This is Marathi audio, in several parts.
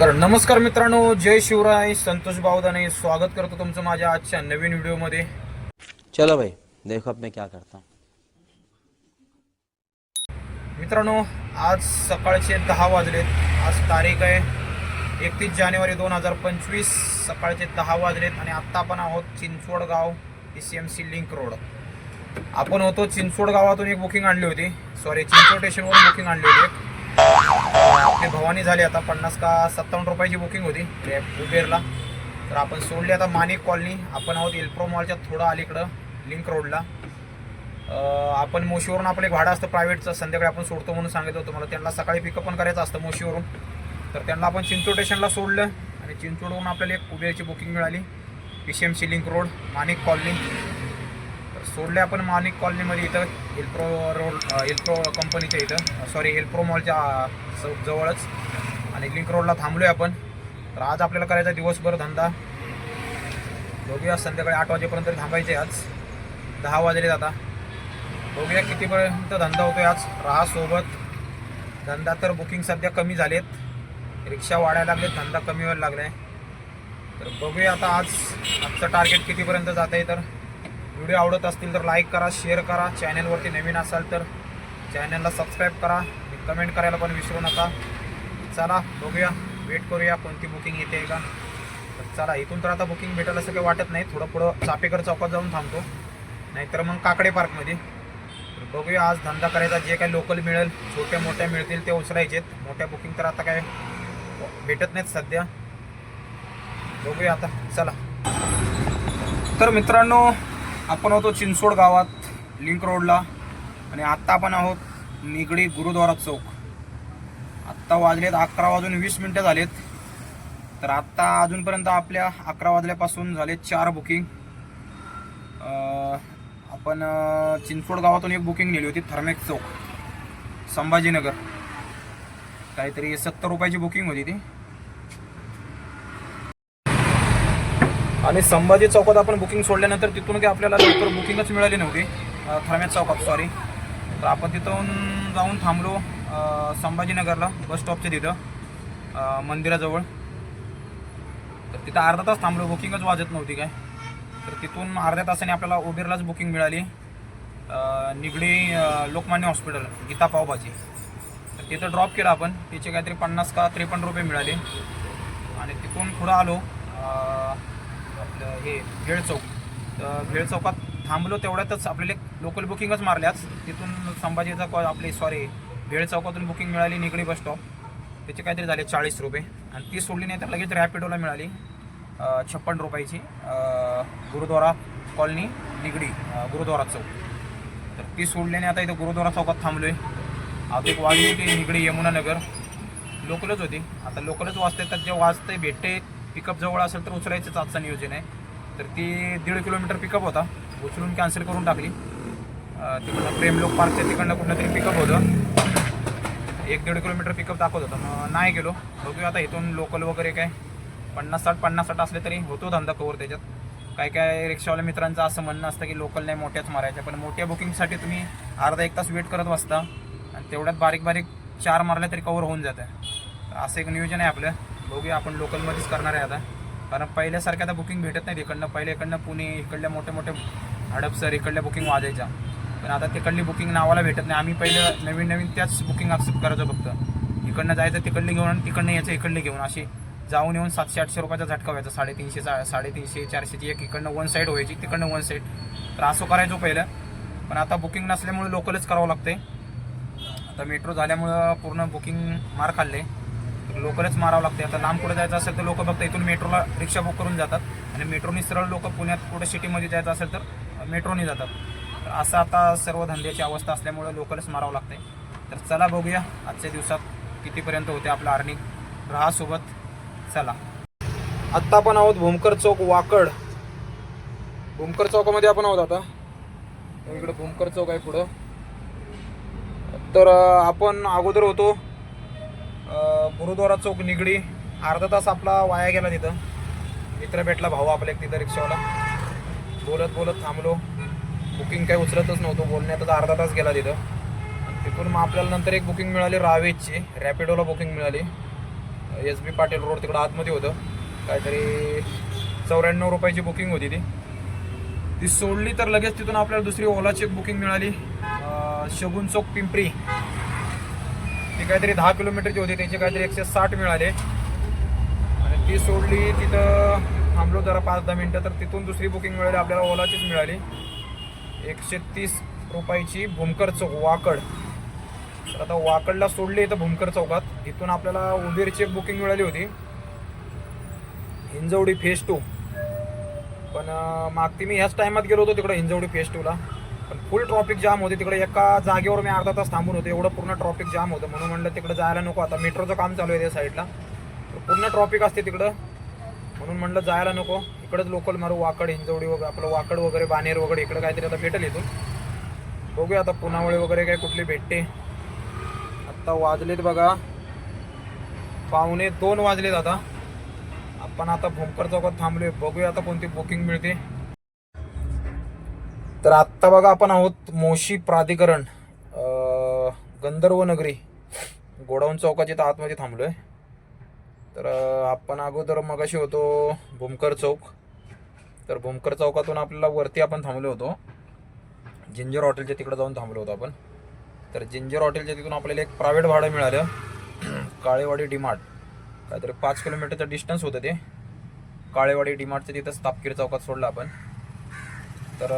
तर नमस्कार मित्रांनो जय शिवराय संतोष बावदाने स्वागत करतो तुमचं माझ्या आजच्या नवीन व्हिडिओमध्ये. चलो भाई देखो अब मैं क्या करता मित्रांनो आज सकाळचे दहा वाजलेत. आज तारीख आहे एकतीस जानेवारी दोन हजार पंचवीस. सकाळचे दहा वाजलेत आणि आत्ता आपण आहोत चिंचवड गाव P C M C link road आपण होतो चिंचवड गावातून एक बुकिंग आणली होती. सॉरी चिंचवड स्टेशनवरून बुकिंग आणली होती आपली भवानी झाली आता पन्नास का सत्तावन्न रुपयाची बुकिंग होती उबेरला. तर आपण सोडली आता माणिक कॉलनी. आपण आहोत एल्प्रो मॉलच्या थोडं अलीकडं लिंक रोडला आपण मोशीवरून आपलं एक भाडं असतं प्रायव्हेटचं संध्याकाळी आपण सोडतो म्हणून सांगितलं होतं मला. त्यांना सकाळी पिकअप पण करायचं असतं मोशीवरून. तर त्यांना आपण चिंचोड स्टेशनला सोडलं आणि चिंचोडवरून आपल्याला एक उबेरची बुकिंग मिळाली. P C M C link road Manik colony. सोडले आपण माणिक कॉलनीमध्ये इथं एल्प्रो रोड एल्प्रो कंपनीच्या इथं. सॉरी एल्प्रो मॉलच्या जवळच. आणि लिंक रोडला थांबलो आहे आपण. तर आज आपल्याला करायचा दिवसभर धंदा. बघूया संध्याकाळी आठ वाजेपर्यंत थांबायचे आज. दहा वाजले आता. बघूया कितीपर्यंत धंदा होतोय आज. राहा सोबत. धंदा तर बुकिंग सध्या कमी झालेत. रिक्षा वाढायला लागले धंदा कमी व्हायला लागलाय. तर बघूया आता आज आजचं टार्गेट कितीपर्यंत जात आहे तर. व्हिडिओ आवडत असतील तर लाईक करा शेअर करा. चॅनलवरती नवीन असाल तर चॅनलला सबस्क्राईब करा. कमेंट करायला पण विसरू नका. चला बघूया. वेट करूया कोणती बुकिंग येते का. तर चला इथून तर आता बुकिंग भेटेल असं काही वाटत नाही. थोडं पुढं चापेकर चौकात जाऊन थांबतो. नाहीतर मग काकडे पार्कमध्ये तर बघूया आज धंदा करायचा जे काही लोकल मिळेल छोट्या मोठ्या मिळतील ते उचलायचेत. मोठ्या बुकिंग तर आता काय भेटत नाहीत सध्या. बघूया आता. चला. तर मित्रांनो आपण होतो चिंचोड गावात लिंक रोडला आणि आत्ता आपण आहोत निगडी गुरुद्वारा चौक. आत्ता वाजलेत अकरा वाजून वीस मिनटं झालेत. तर आत्ता अजूनपर्यंत आपल्या अकरा वाजल्यापासून झाले चार बुकिंग आपण चिंचोड चिंचवड गावातून एक बुकिंग नेली होती थर्मेक चौक संभाजीनगर. काहीतरी सत्तर रुपयाची बुकिंग होती ती. आणि संभाजी चौकात आपण बुकिंग सोडल्यानंतर तिथून काही आपल्याला लवकर बुकिंगच मिळाली नव्हती. थरम्यात चौकात सॉरी तर आपण तिथून जाऊन थांबलो संभाजीनगरला बस स्टॉपच्या तिथं मंदिराजवळ. तर तिथं अर्धा तास थांबलो बुकिंगच वाजत नव्हती काय. तर तिथून अर्ध्या तासाने आपल्याला उबेरलाच बुकिंग मिळाली. निगडी लोकमान्य हॉस्पिटल गीता पावभाजी. तर तिथं ड्रॉप केलं आपण. तिचे काहीतरी पन्नास का त्रेपन्न रुपये मिळाले. आणि तिथून पुढं आलो आपलं हे भेळ चौक. तर भेळ चौकात थांबलो तेवढ्यातच आपल्याला लोकल बुकिंगच मारल्याच तिथून संभाजीचा कॉल आपली सॉरी भेळ चौकातून बुकिंग मिळाली निगडी बस स्टॉप त्याचे काहीतरी झाले चाळीस रुपये. आणि ती सोडली नाही तर लगेच रॅपिडोला मिळाली. छप्पन रुपयाची. गुरुद्वारा कॉलनी निगडी गुरुद्वारा चौक. तर ती सोडल्याने आता इथं गुरुद्वारा चौकात थांबलो आहे आता एक वाजली होती निगडी यमुनानगर. लोकलच होती. आता लोकलच वाजते तर जे वाजते भेटते पिकअप जवळ असेल तर उचलायचंच आजचं नियोजन आहे. तर ती दीड किलोमीटर पिकअप होता. उचलून कॅन्सल करून टाकली. अं, तिकडनं प्रेमलोक पार्कच्या तिकडनं कुठलं तरी पिकअप होतं. एक दीड किलोमीटर पिकअप दाखवत होतं. मग नाही गेलो. बघूया आता इथून लोकल वगैरे काय. पन्नास साठ पन्नास साठ असले तरी होतो धंदा कवर त्याच्यात. काय काय रिक्षावाल्या मित्रांचं असं म्हणणं असतं की लोकल नाही मोठ्याच मारायच्या. पण मोठ्या बुकिंगसाठी तुम्ही अर्धा एक तास वेट करत बसता. आणि तेवढ्यात बारीक बारीक चार मारल्या तरी कवर होऊन जातं. असं एक नियोजन आहे आपलं. बघूया आपण लोकलमध्येच करणार आहे आता. कारण पहिल्यासारख्या आता बुकिंग भेटत नाही इकडनं पहिले इकडनं पुणे इकडल्या मोठे मोठे हडपसर इकडल्या बुकिंग वाजायच्या. पण आता तिकडली बुकिंग नावाला भेटत नाही. आम्ही पहिलं नवीन नवीन त्याच बुकिंग ॲक्सेप्ट करायचो फक्त. इकडनं जायचं तिकडली घेऊन आणि तिकडनं यायचं इकडली घेऊन. अशी जाऊन येऊन सातशे आठशे रुपयाचा झटका व्हायचा. साडेतीनशे सा साडेतीनशे चारशेची एक इकडनं वन साईड व्हायची तिकडनं वन साईड तर असं करायचो पहिलं. पण आता बुकिंग नसल्यामुळे लोकलच करावं लागते आता मेट्रो झाल्यामुळं पूर्ण बुकिंग मार खाल्ले. लोकलच मारावं लागते आता लांब कुठे जायचं असेल तर लोक फक्त इथून मेट्रोला रिक्षा बुक करून जातात. आणि मेट्रोनी सरळ लोक पुण्यात कुठे सिटीमध्ये जायचं असेल तर मेट्रोनी जातात. तर असं आता सर्व धंद्याची अवस्था असल्यामुळं लोकलच मारावं लागते तर चला बघूया आजच्या दिवसात कितीपर्यंत होते आपलं अर्निंग राहा सोबत. चला. आत्ता आपण आहोत भूमकर चौक वाकड. भूमकर चौकामध्ये आपण आहोत आता. इकडं भूमकर चौक आहे पुढं. तर आपण अगोदर होतो गुरुद्वारा चौक निगडी. अर्धा तास आपला वाया गेला तिथं. मित्र भेटला भाऊ आपल्या एक तिथं रिक्षावाला. बोलत बोलत थांबलो. बुकिंग काही उचलतच नव्हतो बोलण्यात अर्धा तास गेला तिथं. तिथून मग आपल्याला नंतर एक बुकिंग मिळाली रावेजची रॅपिडोला बुकिंग मिळाली. एस बी पाटील रोड तिकडं आतमध्ये होतं. काहीतरी चौऱ्याण्णव रुपयाची बुकिंग होती ती. ती सोडली तर लगेच तिथून आपल्याला दुसरी ओलाची एक बुकिंग मिळाली. शगुन चौक पिंपरी. काहीतरी दहा किलोमीटरची होती त्याचे काहीतरी एकशे साठ मिळाले. आणि ती सोडली तिथं थांबलो जरा पाच दहा मिनटं तर तिथून दुसरी बुकिंग मिळाली आपल्याला ओलाचीच मिळाली. एकशे तीस रुपयाची भूमकर चौक वाकड. तर आता वाकडला सोडली इथं भूमकर चौकात. इथून आपल्याला उबेरची एक बुकिंग मिळाली होती. Hinjawadi phase two. पण मागती मी ह्याच टायमात गेलो होतो तिकडं हिंजवडी फेज टूला. फुल ट्रॉफिक जाम होते. तिकडे एका जागेवर मी अर्धा तास थांबून होते. एवढं पूर्ण ट्रॉफिक जाम होतं. म्हणून म्हणलं तिकडे जायला नको आता. मेट्रोचं काम चालू आहे त्या साईडला. तर पूर्ण ट्रॉफिक असते तिकडं. म्हणून म्हणलं जायला नको. इकडंच लोकल मारू. वाकड हिंजवडी वगैरे आपलं वाकड वगैरे बानेर वगैरे इकडं काहीतरी आता भेटेल इथून. बघूया आता पुनावळी वगैरे काही कुठली भेटते. आत्ता वाजलेत बघा. पावणे दोन वाजलेत आता. आपण आता भोमकर चौकात थांबलोय. बघूया आता कोणती बुकिंग मिळते. तर आत्ता बघा आपण आहोत मोशी प्राधिकरण गंधर्व नगरी गोडाऊन चौकाच्या इथं आतमध्ये थांबलोय. तर आपण अगोदर मगाशी होतो भूमकर चौक. तर भूमकर चौकातून आपल्याला वरती आपण थांबलो होतो. जिंजर हॉटेलच्या तिकडे जाऊन थांबलो होतो आपण. तर जिंजर हॉटेलच्या तिथून आपल्याला एक प्रायव्हेट भाडं मिळालं. काळेवाडी डिमार्ट. काहीतरी पाच किलोमीटरचं डिस्टन्स होतं ते. काळेवाडी डिमार्टचं तिथंच तापकीर चौकात सोडलं आपण. तर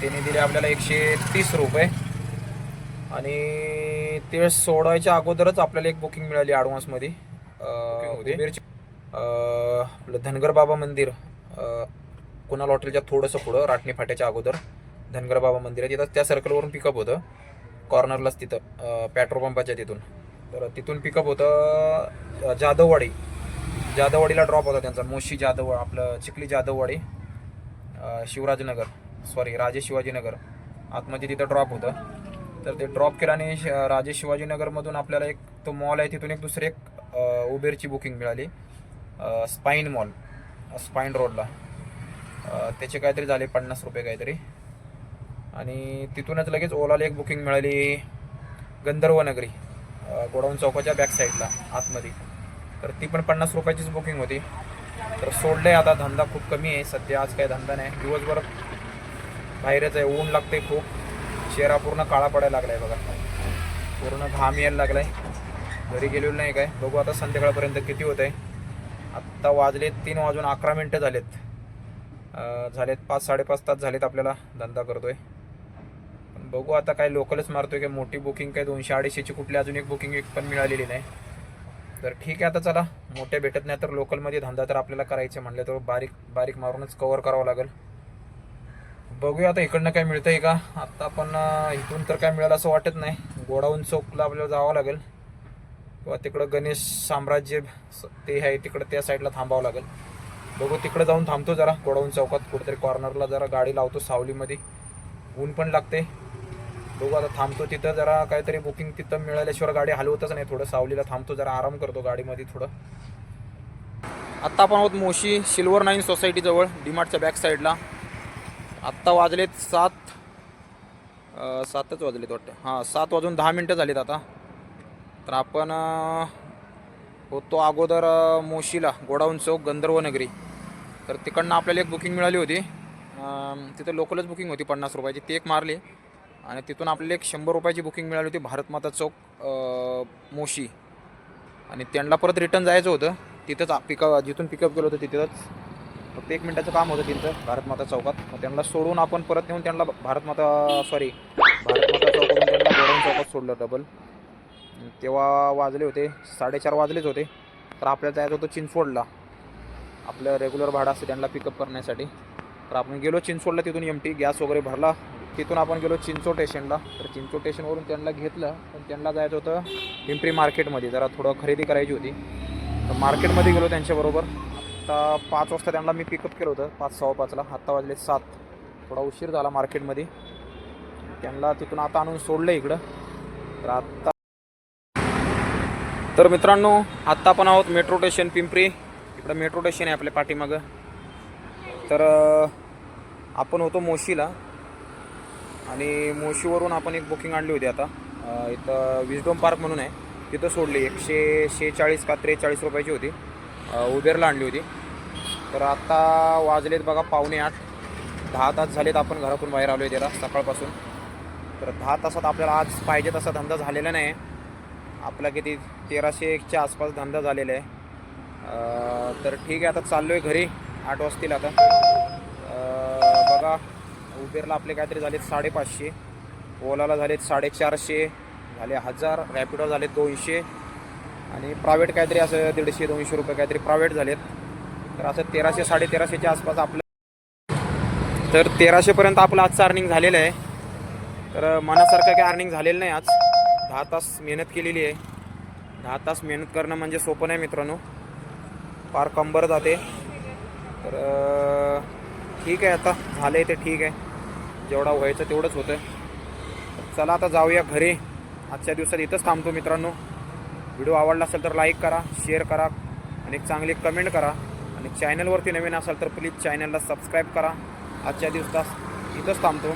त्याने दिले आपल्याला एकशे तीस रुपये. आणि ते सोडायच्या अगोदरच आपल्याला एक बुकिंग मिळाली ॲडव्हान्समध्ये आपलं धनगर बाबा मंदिर कुणाल हॉटेलच्या थोडंसं पुढं राटणी फाट्याच्या अगोदर धनगर बाबा मंदिर आहे. तिथं त्या सर्कलवरून पिकअप होतं. कॉर्नरलाच तिथं पेट्रोल पंपाच्या तिथून. तर तिथून पिकअप होतं जाधववाडी. जाधववाडीला ड्रॉप होता त्यांचा. मोशी जाधव आपलं चिखली जाधववाडी शिवराजनगर. सॉरी राजे शिवाजीनगर. आतमध्ये तिथं ड्रॉप होतं. तर ते ड्रॉप केलं आणि श- राजे शिवाजीनगरमधून आपल्याला एक तो मॉल आहे तिथून एक दुसरी एक उबेरची बुकिंग मिळाली. स्पाईन मॉल स्पाईन रोडला त्याचे काहीतरी झाले पन्नास रुपये काहीतरी. आणि तिथूनच लगेच ओलाला एक बुकिंग मिळाली. गंधर्वनगरी गोडाऊन चौकाच्या बॅक साईडला आतमध्ये. तर ती पण पन्नास रुपयाचीच बुकिंग होती. तर सोडले आता धंदा खूप कमी आहे. सध्या आज काही धंदा नाही. दिवसभर बाहेरच आहे ऊन लागते खूप. चेहरा पूर्ण काळा पडायला लागलाय बघा. पूर्ण घाम यायला लागलाय. घरी गेलेलो नाही काय. बघू आता संध्याकाळपर्यंत किती होत आहे आत्ता वाजलेत तीन वाजून अकरा मिनटं झालेत. झालेत पाच साडेपाच तास झालेत आपल्याला धंदा करतोय. पण बघू आता काय लोकलच मारतोय काय. मोठी बुकिंग काय दोनशे अडीचशेची कुठली अजून एक बुकिंग एक पण मिळालेली नाही. तर ठीक आहे आता चला. मोठ्या भेटत नाही तर लोकलमध्ये धंदा तर आपल्याला करायचे म्हणले तर बारीक बारीक मारूनच कवर करावं लागेल. बघूया आता इकडनं काय मिळतंय का. आत्ता आपण इथून तर काय मिळालं असं वाटत नाही. गोडाऊन चौकला आपल्याला जावं लागेल. किंवा तिकडं गणेश साम्राज्य ते आहे तिकडं त्या साईडला थांबावं लागेल. बघू तिकडं जाऊन थांबतो जरा. गोडाऊन चौकात कुठेतरी कॉर्नरला जरा गाडी लावतो सावलीमध्ये. ऊन पण लागते. बघू आता थांबतो तिथं जरा. काहीतरी बुकिंग तिथं मिळाल्याशिवाय गाडी हलवतच नाही. थोडं सावलीला थांबतो जरा आराम करतो गाडीमध्ये थोडं. आत्ता आपण आहोत मोशी सिल्वर नाईन सोसायटीजवळ डीमार्टच्या बॅक साईडला आत्ता वाजलेत सात सातच वाजलेत वाटतं. हां सात वाजून दहा मिनटं झालीत आता. तर आपण होतो अगोदर मोशीला गोडाऊन चौक गंधर्व नगरी. तर तिकडनं आपल्याला एक बुकिंग मिळाली होती. तिथं लोकलच बुकिंग होती पन्नास रुपयाची. ती एक मारली. आणि तिथून आपल्याला एक शंभर रुपयाची बुकिंग मिळाली होती भारतमाता चौक मोशी. आणि त्यांना परत रिटर्न जायचं होतं. तिथंच पिकअप जिथून पिकअप केलं होतं तिथंच. फक्त एक मिनिटाचं काम होतं त्यांचं भारतमाता चौकात. मग त्यांना सोडून आपण परत नेऊन त्यांना भारतमाता सॉरी भारतमाता चौकातून त्यांना गोडाऊन चौकात सोडलं डबल तेव्हा वाजले होते साडेचार वाजलेच होते. तर आपल्याला जायचं होतं चिंचवडला. आपलं रेग्युलर भाडं असतं त्यांना पिकअप करण्यासाठी. तर आपण गेलो चिंचवडला तिथून एम टी गॅस वगैरे भरला. तिथून आपण गेलो चिंचो स्टेशनला तर चिंचो स्टेशनवरून त्यांना घेतलं. पण त्यांना जायचं होतं पिंपरी मार्केटमध्ये जरा थोडं खरेदी करायची होती. तर मार्केटमध्ये गेलो त्यांच्याबरोबर. आत्ता पाच वाजता त्यांना मी पिकअप केलं होतं. पाच सव्वा पाचला. आत्ता वाजले सात. थोडा उशीर झाला मार्केटमध्ये त्यांना तिथून आता आणून सोडलं इकडं. तर आत्ता तर मित्रांनो आत्ता आपण आहोत मेट्रो स्टेशन पिंपरी. इकडं मेट्रो स्टेशन आहे आपल्या पाठीमागं. तर आपण होतो मोशीला. आणि मोशीवरून आपण एक बुकिंग आणली होती आता. इथं विजडोम पार्क म्हणून आहे. तिथं सोडली. एकशे शेहेचाळीस का त्रेचाळीस रुपयाची होती. उबेरला आणली होती. तर आत्ता वाजलेत बघा पावणे आठ. दहा तास झालेत आपण घरातून बाहेर आलो आहे त्याला सकाळपासून. तर दहा तासात आपल्याला आज पाहिजे तसा धंदा झालेला नाही. आपला किती तेराशे एकच्या आसपास धंदा झालेला आहे. तर ठीक आहे आता चाललो आहे घरी. आठ वाजतील आता. बघा उबेरला आपले काहीतरी झालेत साडेपाचशे. ओलाला झालेत साडेचारशे. झाले हजार. रॅपिडो झाले दोनशे. आणि प्रायव्हेट काहीतरी असं दीडशे दोनशे रुपये काहीतरी प्रायव्हेट झालेत. तर असं तेराशे साडे तेराशेच्या आसपास आपलं तर तेराशेपर्यंत आपलं आजचं अर्निंग झालेलं आहे. तर मनासारखं काही अर्निंग झालेलं नाही आज. दहा तास मेहनत केलेली आहे. दहा तास मेहनत करणं म्हणजे सोपं नाही मित्रांनो. फार कंबर जाते. तर ठीक आहे आता. झालं आहे ते ठीक आहे. जेवढा व्हायचं तेवढंच होतं चला आता जाऊया घरी. आजच्या दिवसात इथंच थांबतो मित्रांनो. व्हिडिओ आवडला असेल तर लाईक करा शेअर करा आणि एक चांगली कमेंट करा. आणि चॅनलवरती नवीन असाल तर प्लीज चॅनलला सबस्क्राईब करा. आजच्या दिवसात इथंच थांबतो.